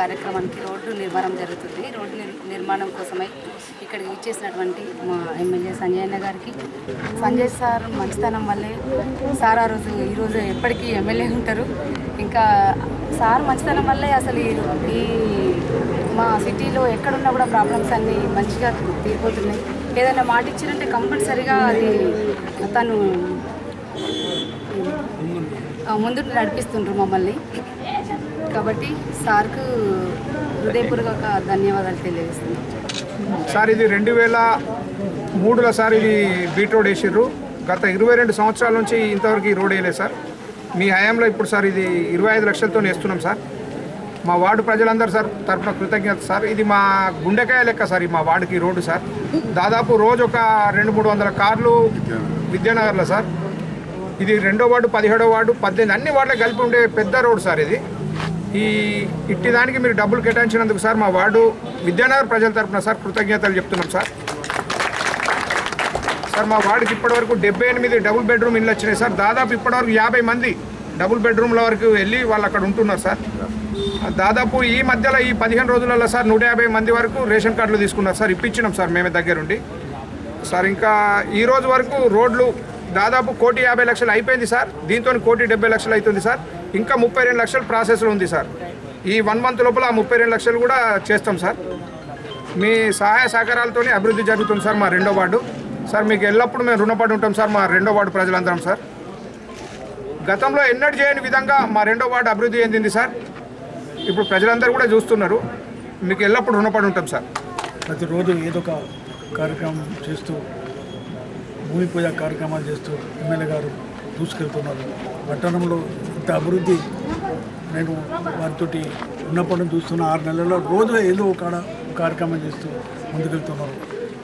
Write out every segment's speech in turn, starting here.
కార్యక్రమానికి రోడ్డు నిర్మాణం జరుగుతుంది. రోడ్డు నిర్మాణం కోసమై ఇక్కడికి ఇచ్చేసినటువంటి మా ఎమ్మెల్యే సంజయ్ అన్న గారికి. సంజయ్ సార్ మంచితనం వల్లే సార్ ఆ రోజు ఈరోజు ఎప్పటికీ ఎమ్మెల్యే ఉంటారు. ఇంకా సార్ మంచితనం వల్లే అసలు ఈ మా సిటీలో ఎక్కడున్నా కూడా ప్రాబ్లమ్స్ అన్నీ మంచిగా తీరిపోతున్నాయి. ఏదైనా మాట ఇచ్చినంటే కంపల్సరీగా అది తను ముందు నడిపిస్తుండ్రు మమ్మల్ని. కాబట్టి సార్కు హృదయపూర్వక ధన్యవాదాలు తెలియజేస్తున్నాను సార్ ఇది రెండు వేల మూడులో సార్ ఇది బీట్ రోడ్ వేసిర్రు. గత ఇరవై రెండు సంవత్సరాల నుంచి ఇంతవరకు ఈ రోడ్ వేయలేదు సార్. మీ హయాంలో ఇప్పుడు సార్ ఇది ఇరవై ఐదు లక్షలతో వేస్తున్నాం సార్. మా వార్డు ప్రజలందరూ సార్ తరఫున కృతజ్ఞత సార్. ఇది మా గుండెకాయ లెక్క సార్ మా వార్డుకి రోడ్డు సార్. దాదాపు రోజు ఒక రెండు మూడు వందల కార్లు విద్యానగర్లో సార్. ఇది రెండో వార్డు పదిహేడో వార్డు పద్దెనిమిది అన్ని వార్డులకు కలిపి ఉండే పెద్ద రోడ్ సార్ ఇది. ఈ ఇట్టి దానికి మీరు డబ్బులు కేటాయించినందుకు సార్ మా వార్డు విద్యానగర్ ప్రజల తరపున సార్ కృతజ్ఞతలు చెప్తున్నాం సార్. సార్ మా వార్డుకి ఇప్పటివరకు డెబ్బై ఎనిమిది డబుల్ బెడ్రూమ్ ఇల్లు వచ్చినాయి సార్. దాదాపు ఇప్పటివరకు యాభై మంది డబుల్ బెడ్రూమ్ల వరకు వెళ్ళి వాళ్ళు అక్కడ ఉంటున్నారు సార్. దాదాపు ఈ మధ్యలో ఈ పదిహేను రోజులలో సార్ నూట యాభై మంది వరకు రేషన్ కార్డులు తీసుకున్నారు సార్. ఇప్పించినాం సార్ మేమే దగ్గరుండి సార్ ఇంకా ఈ రోజు వరకు రోడ్లు దాదాపు కోటి యాభై లక్షలు అయిపోయింది సార్. దీంతో కోటి డెబ్బై లక్షలు అవుతుంది సార్. ఇంకా ముప్పై రెండు లక్షలు ప్రాసెస్లో ఉంది సార్. ఈ వన్ మంత్ లోపల ఆ ముప్పై రెండు లక్షలు కూడా చేస్తాం సార్. మీ సహాయ సహకారాలతోనే అభివృద్ధి జరుగుతుంది సార్ మా రెండో వార్డు. సార్ మీకు ఎల్లప్పుడూ మేము రుణపడి ఉంటాం సార్ మా రెండో వార్డు ప్రజలందరం సార్. గతంలో ఎన్నడూ చేయని విధంగా మా రెండో వార్డు అభివృద్ధి చెందింది సార్. ఇప్పుడు ప్రజలందరూ కూడా చూస్తున్నారు. మీకు ఎల్లప్పుడూ రుణపడి ఉంటాం సార్. ప్రతిరోజు ఏదో ఒక కార్యక్రమం చేస్తూ భూమి పూజ కార్యక్రమాలు చేస్తూ ఎమ్మెల్యే గారు దూసుకెళ్తున్నారు. పట్టణంలో ఇంత అభివృద్ధి నేను వారితో ఉన్నప్పటి నుంచి చూస్తున్న ఆరు నెలల్లో రోజు ఏదో ఒక కార్యక్రమం చేస్తూ ముందుకెళ్తున్నారు.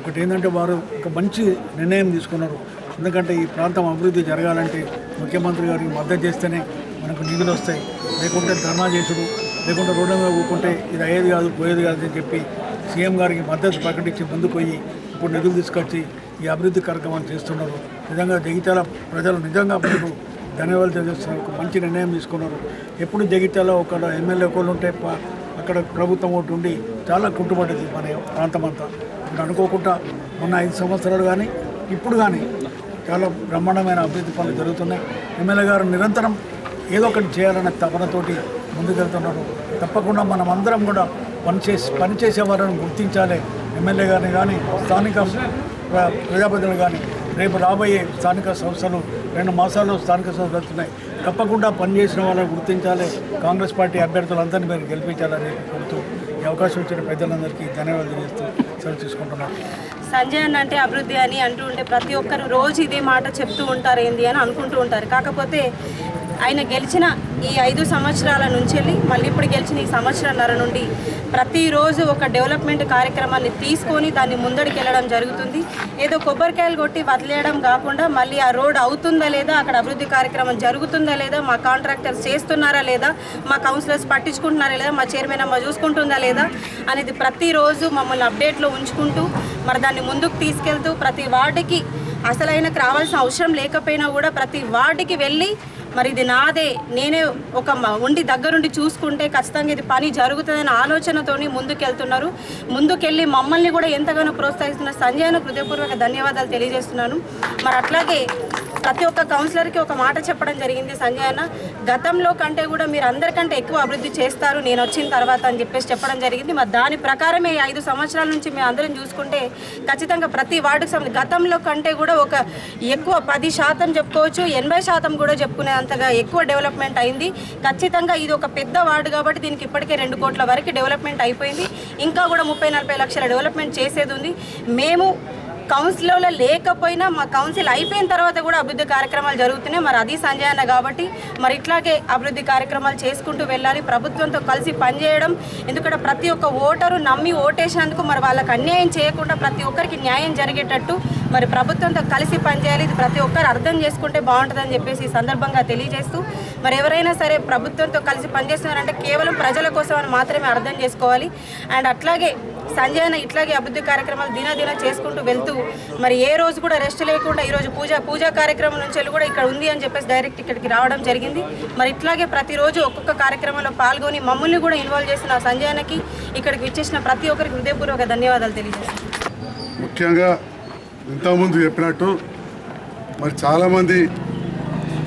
ఒకటి ఏంటంటే వారు ఒక మంచి నిర్ణయం తీసుకున్నారు. ఎందుకంటే ఈ ప్రాంతం అభివృద్ధి జరగాలంటే ముఖ్యమంత్రి గారికి మద్దతు చేస్తేనే మనకు నిధులు వస్తాయి. లేకుంటే ధర్నా చేసుడు లేకుంటే రోడ్డు మీద ఊకుంటే ఇది అయ్యేది కాదు పోయేది కాదు అని చెప్పి సీఎం గారికి మద్దతు ప్రకటించి ముందుకు పోయి ఇప్పుడు నిధులు తీసుకొచ్చి ఈ అభివృద్ధి కార్యక్రమాలు చేస్తున్నారు. నిజంగా జగిత్యాల ప్రజలు నిజంగా మనకు ధన్యవాదాలు తెలియజేస్తున్నారు మంచి నిర్ణయం తీసుకున్నారు. ఎప్పుడు జగిత్యాలో ఒక ఎమ్మెల్యే ఒకళ్ళు ఉంటే అక్కడ ప్రభుత్వం ఒకటి ఉండి చాలా కుంటుపడ్డది మన ప్రాంతం అంతా. ఇప్పుడు అనుకోకుండా మొన్న ఐదు సంవత్సరాలు కానీ ఇప్పుడు కానీ చాలా బ్రహ్మాండమైన అభివృద్ధి పనులు జరుగుతున్నాయి. ఎమ్మెల్యే గారు నిరంతరం ఏదో ఒకటి చేయాలనే తపనతోటి ముందుకెళ్తున్నారు. తప్పకుండా మనం అందరం కూడా పనిచేసి పనిచేసే వారిని గుర్తించాలి. ఎమ్మెల్యే గారిని కానీ స్థానిక ప్ర- ప్రజాప్రతినిధులు కానీ రేపు రాబోయే స్థానిక సంస్థలు రెండు మాసాల్లో స్థానిక సంస్థలు వస్తున్నాయి తప్పకుండా పనిచేసిన వాళ్ళని గుర్తించాలి. కాంగ్రెస్ పార్టీ అభ్యర్థులందరినీ మీరు గెలిపించాలని కోరుతూ ఈ అవకాశం ఇచ్చిన పెద్దలందరికీ ధన్యవాదాలు తెలియజేస్తూ సెలవు తీసుకుంటున్నాను సంజయ్ అన్న అంటే అభివృద్ధి అని అంటూ ఉంటే ప్రతి ఒక్కరు రోజు ఇదే మాట చెప్తూ ఉంటారు ఏంది అని అనుకుంటూ ఉంటారు. కాకపోతే ఆయన గెలిచిన ఈ ఐదు సంవత్సరాల నుంచి వెళ్ళి మళ్ళీ ఇప్పుడు గెలిచిన ఈ సంవత్సరాల నుండి ప్రతిరోజు ఒక డెవలప్మెంట్ కార్యక్రమాన్ని తీసుకొని దాన్ని ముందడికి వెళ్ళడం జరుగుతుంది. ఏదో కొబ్బరికాయలు కొట్టి వదిలేయడం కాకుండా మళ్ళీ ఆ రోడ్ అవుతుందా లేదా అక్కడ అభివృద్ధి కార్యక్రమం జరుగుతుందా లేదా మా కాంట్రాక్టర్స్ చేస్తున్నారా లేదా మా కౌన్సిలర్స్ పట్టించుకుంటున్నారా లేదా మా చైర్మన్ అమ్మ చూసుకుంటుందా లేదా అనేది ప్రతిరోజు మమ్మల్ని అప్డేట్లో ఉంచుకుంటూ మరి దాన్ని ముందుకు తీసుకెళ్తూ ప్రతి వార్డుకి అసలైనకి రావాల్సిన అవసరం లేకపోయినా కూడా ప్రతి వార్డుకి వెళ్ళి మరి ఇది నాదే. నేనే ఒక ఉండి దగ్గరుండి చూసుకుంటే ఖచ్చితంగా ఇది పని జరుగుతుందనే ఆలోచనతోని ముందుకెళ్తున్నారు. ముందుకెళ్ళి మమ్మల్ని కూడా ఎంతగానో ప్రోత్సహిస్తున్న సంజయ్ను హృదయపూర్వక ధన్యవాదాలు తెలియజేస్తున్నాను. మరి అట్లాగే ప్రతి ఒక్క కౌన్సిలర్కి ఒక మాట చెప్పడం జరిగింది సంజయ్ అన్న గతంలో కంటే కూడా మీరు అందరికంటే ఎక్కువ అభివృద్ధి చేస్తారు నేను వచ్చిన తర్వాత అని చెప్పేసి చెప్పడం జరిగింది. మరి దాని ప్రకారమే ఐదు సంవత్సరాల నుంచి మేము అందరం చూసుకుంటే ఖచ్చితంగా ప్రతి వార్డుకు సంబంధించి గతంలో కంటే కూడా ఒక ఎక్కువ పది శాతం చెప్పుకోవచ్చు ఎనభై శాతం కూడా చెప్పుకునేంతగా ఎక్కువ డెవలప్మెంట్ అయింది. ఖచ్చితంగా ఇది ఒక పెద్ద వార్డు కాబట్టి దీనికి ఇప్పటికే రెండు కోట్ల వరకు డెవలప్మెంట్ అయిపోయింది. ఇంకా కూడా ముప్పై నలభై లక్షల డెవలప్మెంట్ చేసేది ఉంది. మేము కౌన్సిల్లో లేకపోయినా మా కౌన్సిల్ అయిపోయిన తర్వాత కూడా అభివృద్ధి కార్యక్రమాలు జరుగుతున్నాయి. మరి అది సంజయ్ అన్న కాబట్టి మరి ఇట్లాగే అభివృద్ధి కార్యక్రమాలు చేసుకుంటూ వెళ్ళాలి. ప్రభుత్వంతో కలిసి పనిచేయడం ఎందుకంటే ప్రతి ఒక్క ఓటరు నమ్మి ఓటేసినందుకు మరి వాళ్ళకి అన్యాయం చేయకుండా ప్రతి ఒక్కరికి న్యాయం జరిగేటట్టు మరి ప్రభుత్వంతో కలిసి పనిచేయాలి. ఇది ప్రతి ఒక్కరు అర్థం చేసుకుంటే బాగుంటుందని చెప్పేసి ఈ సందర్భంగా తెలియజేస్తూ మరి ఎవరైనా సరే ప్రభుత్వంతో కలిసి పనిచేస్తున్నారంటే కేవలం ప్రజల కోసం అని మాత్రమే అర్థం చేసుకోవాలి. అండ్ అట్లాగే సంజయన ఇట్లాగే అభివృద్ధి కార్యక్రమాలు దినదిన చేసుకుంటూ వెళ్తూ మరి ఏ రోజు కూడా రెస్ట్ లేకుండా ఈరోజు పూజ పూజా కార్యక్రమం నుంచి వెళ్ళి కూడా ఇక్కడ ఉంది అని చెప్పేసి డైరెక్ట్ ఇక్కడికి రావడం జరిగింది. మరి ఇట్లాగే ప్రతిరోజు ఒక్కొక్క కార్యక్రమంలో పాల్గొని మమ్మల్ని కూడా ఇన్వాల్వ్ చేసిన సంజయనకి ఇక్కడికి విచ్చేసిన ప్రతి ఒక్కరికి హృదయపూర్వక ధన్యవాదాలు తెలియజేస్తాను. ముఖ్యంగా ఇంతకుముందు చెప్పినట్టు మరి చాలామంది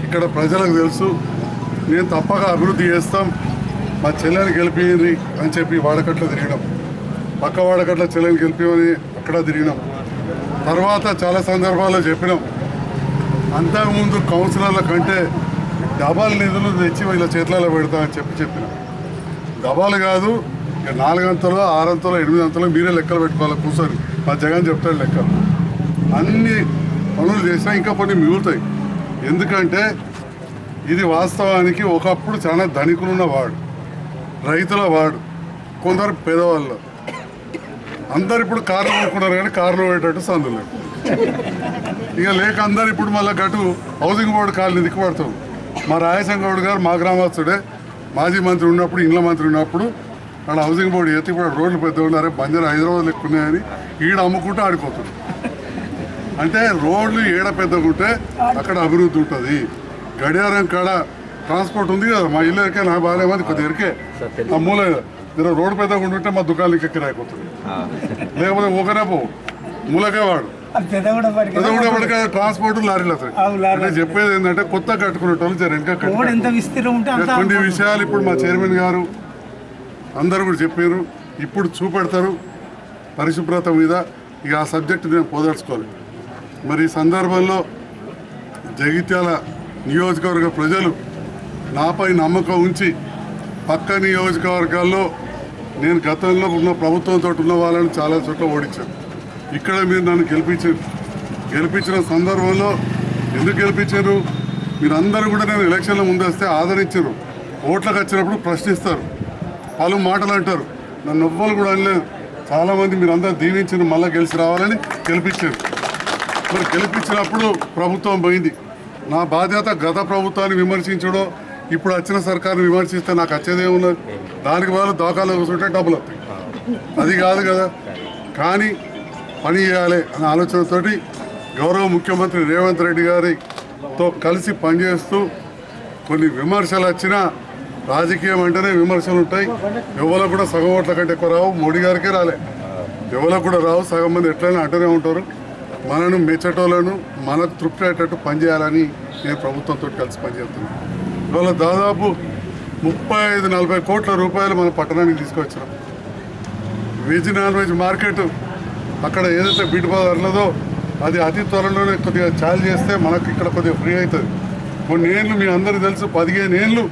ఇక్కడ ప్రజలకు తెలుసు నేను తప్పక అభివృద్ధి చేస్తాం మా చెల్లెని గెలిపింది అని చెప్పి వాడకట్లో తిరగడం పక్క గట్ల చెల్లెని గెలిపిమని అక్కడ తిరిగినాం. తర్వాత చాలా సందర్భాల్లో చెప్పినాం. అంతకుముందు కౌన్సిలర్ల కంటే డబల్ నిధులు తెచ్చి వీళ్ళ చేతులలో పెడతామని చెప్పి చెప్పినాం. డబాలు కాదు ఇక నాలుగంతలో ఆరంతలో ఎనిమిదంతలో మీరే లెక్కలు పెట్టుకోవాలి కూర్చొని. మా జగన్ చెప్తాడు లెక్కలు అన్ని పనులు చేసినా ఇంకా కొన్ని మిగులుతాయి. ఎందుకంటే ఇది వాస్తవానికి ఒకప్పుడు చాలా ధనికులున్న వాడు రైతుల వాడు కొందరు పేదవాళ్ళు. అందరు ఇప్పుడు కార్లు కొనుక్కున్నారు కానీ కార్లు పోయేటట్టు సందు లేదు ఇక లేక అందరు ఇప్పుడు మళ్ళీ గటు హౌసింగ్ బోర్డు కాలనీ దిక్కుపడతాం మా రాయసం గౌడ్ గారు మా గ్రామస్తుడే మాజీ మంత్రి ఉన్నప్పుడు ఇండ్ల మంత్రి ఉన్నప్పుడు అక్కడ హౌసింగ్ బోర్డు ఎత్తి ఇప్పుడు రోడ్లు పెద్ద ఉన్నారే బంజారా హైదరాబాద్ ఎక్కున్నాయని ఈడ అమ్ముకుంటూ ఆడిపోతుంది అంటే రోడ్లు ఏడ పెద్దగా ఉంటే అక్కడ అభివృద్ధి ఉంటుంది. గడియారం కాడ ట్రాన్స్పోర్ట్ ఉంది కదా మా ఇల్లు ఎరికే నా బాగానే మంది కొద్దిగా ఎరికే. ఆ మూల మీరు రోడ్డు పెద్దగా ఉంటుంటే మా దుకాణాలకి కిరాయిపోతుంది లేకపోతే ఒకరే పోవు. మూలకే వాడు. ట్రాన్స్పోర్ట్ లారీలు అసలు అంటే చెప్పేది ఏంటంటే కొత్త కట్టుకునేటోళ్ళు జర వెనక కట్టుకోవాలి. ఎంత విస్తీర్ణం ఉంటే అంత కొన్ని విషయాలు ఇప్పుడు మా చైర్మన్ గారు అందరూ కూడా చెప్పారు. ఇప్పుడు చూపెడతారు పరిశుభ్రత మీద. ఇక ఆ సబ్జెక్ట్ నేను పోదలుచుకోవాలి. మరి ఈ సందర్భంలో జగిత్యాల నియోజకవర్గ ప్రజలు నాపై నమ్మకం ఉంచి పక్క నియోజకవర్గాల్లో నేను గతంలో ఉన్న ప్రభుత్వంతో ఉన్న వాళ్ళని చాలా చోట్ల ఓడించాను. ఇక్కడ మీరు నన్ను గెలిపించారు. గెలిపించిన సందర్భంలో ఎందుకు గెలిపించారు? మీరందరూ కూడా నేను ఎలక్షన్ల ముందు వస్తే ఆదరించారు. ఓట్లకు వచ్చినప్పుడు ప్రశ్నిస్తారు. పలు మాటలు అంటారు. నన్ను ఎవ్వరు కూడా అనలేదు. చాలామంది మీరందరూ దీవించిన మళ్ళీ గెలిచి రావాలని గెలిపించారు. మరి గెలిపించినప్పుడు ప్రభుత్వం పోయింది. నా బాధ్యత గత ప్రభుత్వాన్ని విమర్శించడం ఇప్పుడు వచ్చిన సర్కార్ని విమర్శిస్తే నాకు వచ్చేదే ఉన్నది దానికి బదులు దోకాలో కూర్చుంటే డబ్బులు వస్తాయి. అది కాదు కదా. కానీ పని చేయాలి అనే ఆలోచనతోటి గౌరవ ముఖ్యమంత్రి రేవంత్ రెడ్డి గారితో కలిసి పనిచేస్తూ కొన్ని విమర్శలు వచ్చినా రాజకీయం అంటేనే విమర్శలు ఉంటాయి. ఎవరికి కూడా సగం ఓట్ల కంటే ఎక్కువ రావు. మోడీ గారికే రాలే. ఎవరికి కూడా రావు. సగం మంది ఎట్లయినా అంటూనే ఉంటారు. మనను మెచ్చటోళ్ళను మనకు తృప్తి అయ్యేటట్టు పనిచేయాలని నేను ప్రభుత్వంతో కలిసి పనిచేస్తున్నాను. ఇవాళ దాదాపు ముప్పై ఐదు నలభై కోట్ల రూపాయలు మన పట్టణానికి తీసుకొచ్చినాం. వెజ్ నాన్ వెజ్ మార్కెట్ అక్కడ ఏదైతే బీట్ బజార్లదో అది అతి త్వరలోనే కొద్దిగా చాలు చేస్తే మనకు ఇక్కడ కొద్దిగా ఫ్రీ అవుతుంది. కొన్ని ఏళ్ళు మీ అందరికీ తెలుసు పదిహేను ఏళ్ళు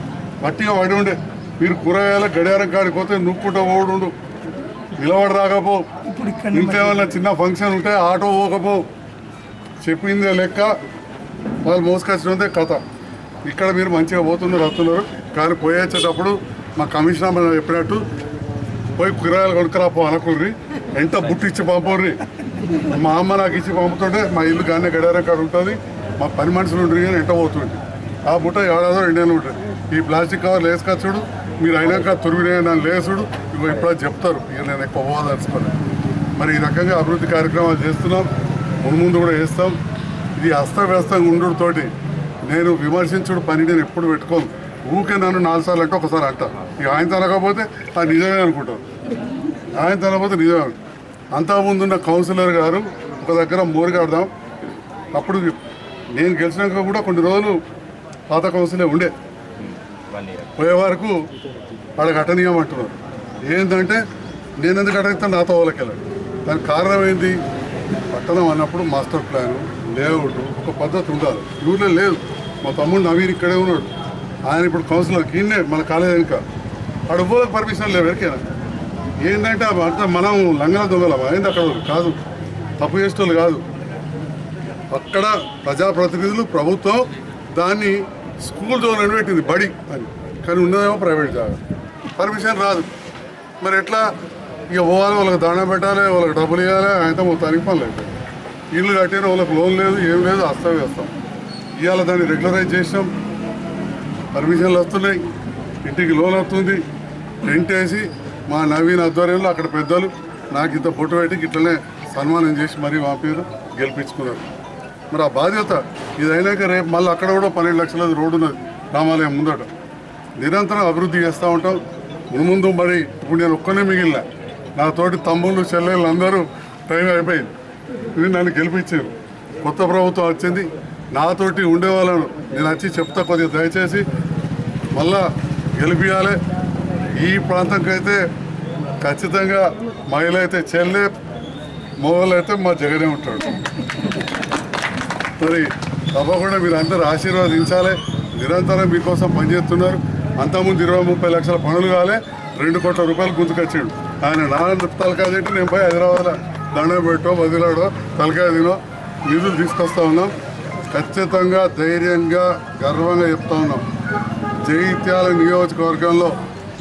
గట్టిగా పడి ఉండే. మీరు కూరగాయల గడియారం కాడికి పోతే నువ్వుకుంటా ఓడుండు నిలబడి రాకపో. ఇంట్లో ఏమన్నా చిన్న ఫంక్షన్ ఉంటే ఆటో పోకపో. చెప్పిందే లెక్క. వాళ్ళు మోసుకొచ్చినందే కథ. ఇక్కడ మీరు మంచిగా పోతున్నారు వస్తున్నారు. కానీ పోయేసేటప్పుడు మా కమిషనర్ చెప్పినట్టు పోయి కూరగాయలు కొనుక్కరాపో అనుకుర్రి. ఎంత బుట్టి ఇచ్చి పంపుర్రి. మా అమ్మ నాకు ఇచ్చి పంపుతుంటే మా ఇల్లు గానే గడారం కాడ ఉంటుంది. మా పని మనుషులు ఉండరు కానీ ఎంట పోతుంది. ఆ బుట్ట ఏడాదో రెండేళ్ళు ఉంటుంది. ఈ ప్లాస్టిక్ కవర్ లేసుకొచ్చుడు మీరు అయినాక తురిమినే నన్ను లేసుడు ఇగో ఇప్పుడు చెప్తారు. ఇక నేను ఎక్కువ పోదలుచుకోలేదు మరి ఈ రకంగా అభివృద్ధి కార్యక్రమాలు చేస్తున్నాం. ముందు ముందు కూడా చేస్తాం. ఇది అస్తవ్యస్తంగా ఉండుతోటి నేను విమర్శించుడు పని నేను ఎప్పుడు పెట్టుకోను. ఊకే నన్ను నాలుగు సార్లు అంటే ఒకసారి అంట. ఇక ఆయన తనకపోతే అది నిజమే అనుకుంటాను ఆయన తనకపోతే నిజమే అంతకుముందున్న కౌన్సిలర్ గారు ఒక దగ్గర మోరుగాడదాం అప్పుడు నేను గెలిచినాక కూడా కొన్ని రోజులు పాత కౌన్సిలే ఉండే. పోయే వరకు వాడు అంటున్నారు. ఏంటంటే నేను ఎందుకు అడిగితే నాతో వాళ్ళకి వెళ్ళాను దానికి కారణం ఏంటి పట్టణం అన్నప్పుడు మాస్టర్ ప్లాను. లేఅవుట్ ఒక పద్ధతి ఉండాలి. ఊర్లో లేదు. మా తమ్ముడు నవీన్ ఇక్కడే ఉన్నాడు. ఆయన ఇప్పుడు కౌన్సిలర్ కిందే మన కాలేజ్ ఇంకా ఆడు ఎవ్వరికి పర్మిషన్ లేవు ఎవరికైనా. ఏంటంటే అంతా మనం లంగన దొంగలమా అయింది అక్కడ కాదు. తప్పు చేసేటోళ్ళు కాదు. అక్కడ ప్రజాప్రతినిధులు ప్రభుత్వం దాన్ని స్కూల్ జోన్ అని పెట్టింది బడి అని. కానీ ఉన్నదేమో ప్రైవేట్ జాగా. పర్మిషన్ రాదు. మరి ఎట్లా? ఇక పోవాలి వాళ్ళకి దాణం పెట్టాలి వాళ్ళకి డబ్బులు ఇవ్వాలి ఆయనతో మొత్తానికి పని లేదు ఇల్లు కట్టారు వాళ్ళకి లోన్ లేదు ఏం లేదు అస్తవ్యస్తం ఇవాళ దాన్ని రెగ్యులరైజ్ చేసినాం. పర్మిషన్లు వస్తున్నాయి. ఇంటికి లోన్ వస్తుంది. రెంట్ వేసి మా నవీన్ ఆధ్వర్యంలో అక్కడ పెద్దలు నాకు ఇంత ఫోటో పెట్టి ఇట్లనే సన్మానం చేసి మరీ మా పేరు గెలిపించుకున్నారు. మరి ఆ బాధ్యత ఇది అయినాక రేపు మళ్ళీ అక్కడ కూడా పన్నెండు లక్షల రోడ్డు ఉన్నది రామాలయం ముందట. నిరంతరం అభివృద్ధి చేస్తూ ఉంటాం. ముందు మరి ఇప్పుడు నేను ఒక్కనే మిగిలిన. నా తోటి తమ్ముళ్ళు చెల్లెళ్ళు అందరూ టైం అయిపోయింది. నన్ను గెలిపించారు. కొత్త ప్రభుత్వం వచ్చింది. నాతోటి ఉండేవాళ్ళను నేను వచ్చి చెప్తా కొద్దిగా దయచేసి మళ్ళా గెలిపించాలి ఈ ప్రాంతంకైతే ఖచ్చితంగా మహిళ అయితే చెల్లె మొగలు అయితే మా జగనే ఉంటాడు. మరి తప్పకుండా మీరు అందరు ఆశీర్వదించాలి. నిరంతరం మీకోసం పనిచేస్తున్నారు. అంతకుముందు ఇరవై ముప్పై లక్షల పనులు కాలే. రెండు కోట్ల రూపాయలు గుంతుకొచ్చాడు. ఆయన నాన్న తలకాయ నేను పోయి హైదరాబాద్లో దండం పెట్టో వదిలాడో తలకాయ తినో నిధులు తీసుకొస్తా ఉన్నాం. ఖచ్చితంగా ధైర్యంగా గర్వంగా చెప్తా ఉన్నాం. జైత్యాల నియోజకవర్గంలో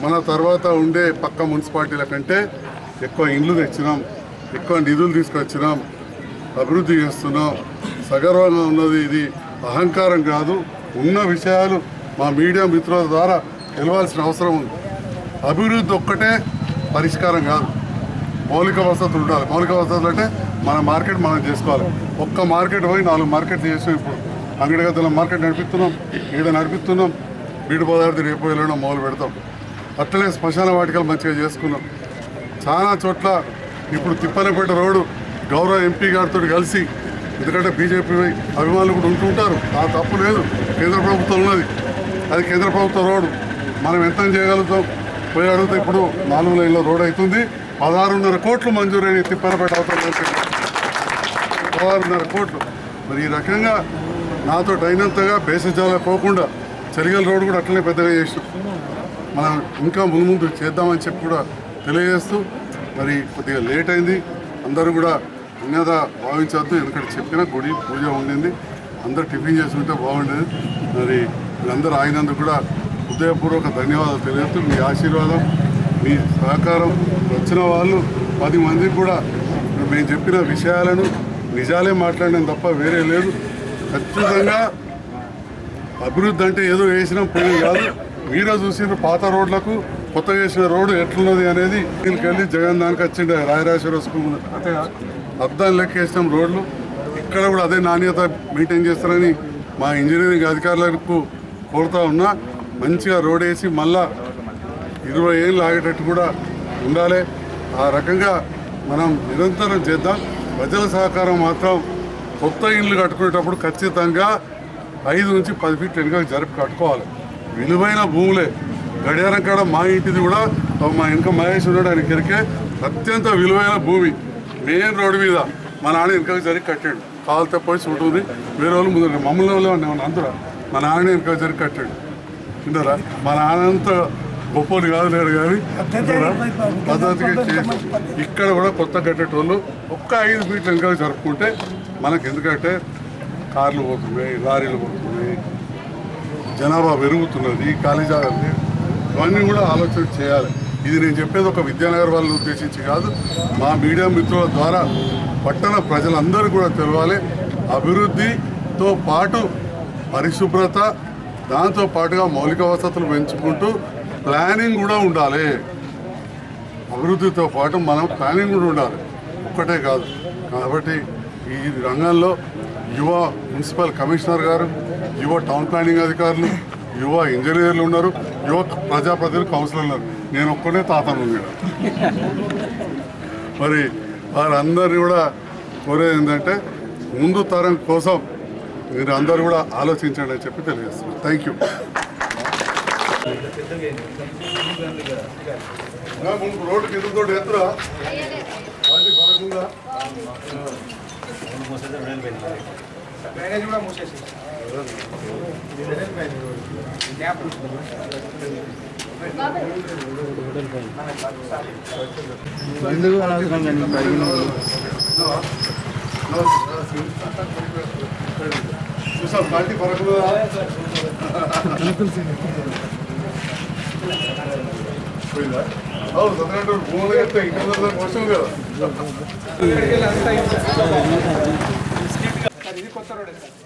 మన తర్వాత ఉండే పక్క మున్సిపాలిటీల కంటే ఎక్కువ ఇండ్లు తెచ్చినాం ఎక్కువ నిధులు తీసుకొచ్చినాం అభివృద్ధి చేస్తున్నాం. సగర్వంగా ఉన్నది ఇది అహంకారం కాదు. ఉన్న విషయాలు మా మీడియా మిత్రుల ద్వారా తెలవాల్సిన అవసరం ఉంది. అభివృద్ధి ఒక్కటే పరిష్కారం కాదు. మౌలిక వసతులు ఉండాలి. మౌలిక వసతులు అంటే మన మార్కెట్ మనం చేసుకోవాలి. ఒక్క మార్కెట్ పోయి నాలుగు మార్కెట్లు చేసాం ఇప్పుడు. అంగడిగద్దల మార్కెట్ నడిపిస్తున్నాం. ఈడ నడిపిస్తున్నాం. బీడు పదార్థి రేపు వెళ్ళడం మొదలు పెడతాం. అట్లనే శ్మశాన వాటికలు మంచిగా చేసుకున్నాం. చాలా చోట్ల ఇప్పుడు తిప్పనపేట రోడ్డు గౌరవ ఎంపీ గారితో కలిసి ఎందుకంటే బీజేపీ అభిమానులు కూడా ఉంటుంటారు ఆ తప్పు లేదు. కేంద్ర ప్రభుత్వం ఉన్నది. అది కేంద్ర ప్రభుత్వ రోడ్డు. మనం ఎంత చేయగలుగుతాం? పోయి అడిగితే ఇప్పుడు నాలుగు లైన్లో రోడ్ అవుతుంది. పదహారున్నర కోట్లు మంజూరైన తిప్పరపేట అవుతుంది పదహారున్నర కోట్లు. మరి ఈ రకంగా నాతో అయినంతగా బేసజాల పోకుండా చలిగల రోడ్డు కూడా అట్లనే పెద్దగా చేసినాం. మనం ఇంకా ముందు ముందు చేద్దామని చెప్పి కూడా తెలియజేస్తూ మరి కొద్దిగా లేట్ అయింది. అందరూ కూడా అన్యత భావించవద్దు. ఎందుకంటే చెప్పిన గుడి పూజ ఉండింది. అందరూ టిఫిన్ చేసుకుంటే బాగుండేది. మరి మీరందరూ ఆగినందుకు కూడా హృదయపూర్వక ధన్యవాదాలు తెలియజేస్తూ మీ ఆశీర్వాదం. మీ సహకారం వచ్చిన వాళ్ళు పది మందికి కూడా మేము చెప్పిన విషయాలను నిజాలే మాట్లాడడం తప్ప వేరే లేదు. ఖచ్చితంగా అభివృద్ధి అంటే ఏదో వేసినాం పోయి కాదు. మీరే చూసిన పాత రోడ్లకు కొత్త వేసిన రోడ్డు ఎట్లున్నది అనేది. వెళ్ళి జగన్ దానికి వచ్చిండే రాయరాశ్వర స్కూల్ అంటే అర్థం లెక్క వేసినాం రోడ్లు. ఇక్కడ కూడా అదే నాణ్యత మెయింటైన్ చేస్తారని మా ఇంజనీరింగ్ అధికారులకు కోరుతా ఉన్నా. మంచిగా రోడ్ వేసి మళ్ళా ఇరవై ఏళ్ళు ఆగేటట్టు కూడా ఉండాలి. ఆ రకంగా మనం నిరంతరం చేద్దాం. ప్రజల సహకారం మాత్రం కొత్త ఇల్లు కట్టుకునేటప్పుడు ఖచ్చితంగా ఐదు నుంచి పది ఫీట్ వెనుక జరిపి కట్టుకోవాలి. విలువైన భూములే. గడియారం కాడ మా ఇంటిది కూడా మా వెనుక మహేష్ ఉన్నాడు ఆయన కెరికే అత్యంత విలువైన భూమి. మెయిన్ రోడ్డు మీద మా నాన్న వెనుక జరిగి కట్టాడు. కాలు పోయి ఉంటుంది. వేరే వాళ్ళు ముందు మమ్మల్ని వాళ్ళు అందరూ మా నాన్న వెనుక జరిగి కట్టాడు. విన్నారా? మా నాన్నంతా గొప్పలు కాదు లేడు కానీ? పద్ధతిగా చేసి ఇక్కడ కూడా కొత్త కట్టేటోళ్ళు ఒక్క ఐదు ఫీట్ల వెనుక జరుపుకుంటే మనకి ఎందుకంటే కార్లు పోతున్నాయి లారీలు పోతున్నాయి జనాభా పెరుగుతున్నది ఖాళీ జాగాలు. ఇవన్నీ కూడా ఆలోచన చేయాలి. ఇది నేను చెప్పేది ఒక విద్యానగర్ వాళ్ళని ఉద్దేశించి కాదు. మా మీడియా మిత్రుల ద్వారా పట్టణ ప్రజలందరూ కూడా తెలవాలి. అభివృద్ధితో పాటు పరిశుభ్రత దాంతో పాటుగా మౌలిక వసతులు పెంచుకుంటూ ప్లానింగ్ కూడా ఉండాలి. అభివృద్ధితో పాటు మనం ప్లానింగ్ కూడా ఉండాలి. ఒక్కటే కాదు. కాబట్టి ఈ రంగంలో యువ మున్సిపల్ కమిషనర్ గారు యువ టౌన్ ప్లానింగ్ అధికారులు యువ ఇంజనీర్లు ఉన్నారు యువ ప్రజాప్రతినిధులు కౌన్సిలర్లు ఉన్నారు. నేను ఒక్కనే తాతను మరి వారందరినీ కూడా కోరేది ఏంటంటే ముందు తరం కోసం మీరు అందరూ కూడా ఆలోచించండి అని చెప్పి తెలియజేస్తున్నాను. థ్యాంక్ యూ రోడ్డు కింద తోటి ఎత్తురా. వాటి పడకుండా డ్రైనేజ్ కూడా మూసేసి. చూసాం పార్టీ ಹೌದು ಹದಿನೆಂಟು ಮೂರು ಗಂಟೆ ಇನ್ನೊಂದು ವರ್ಷಗಳು ಇದು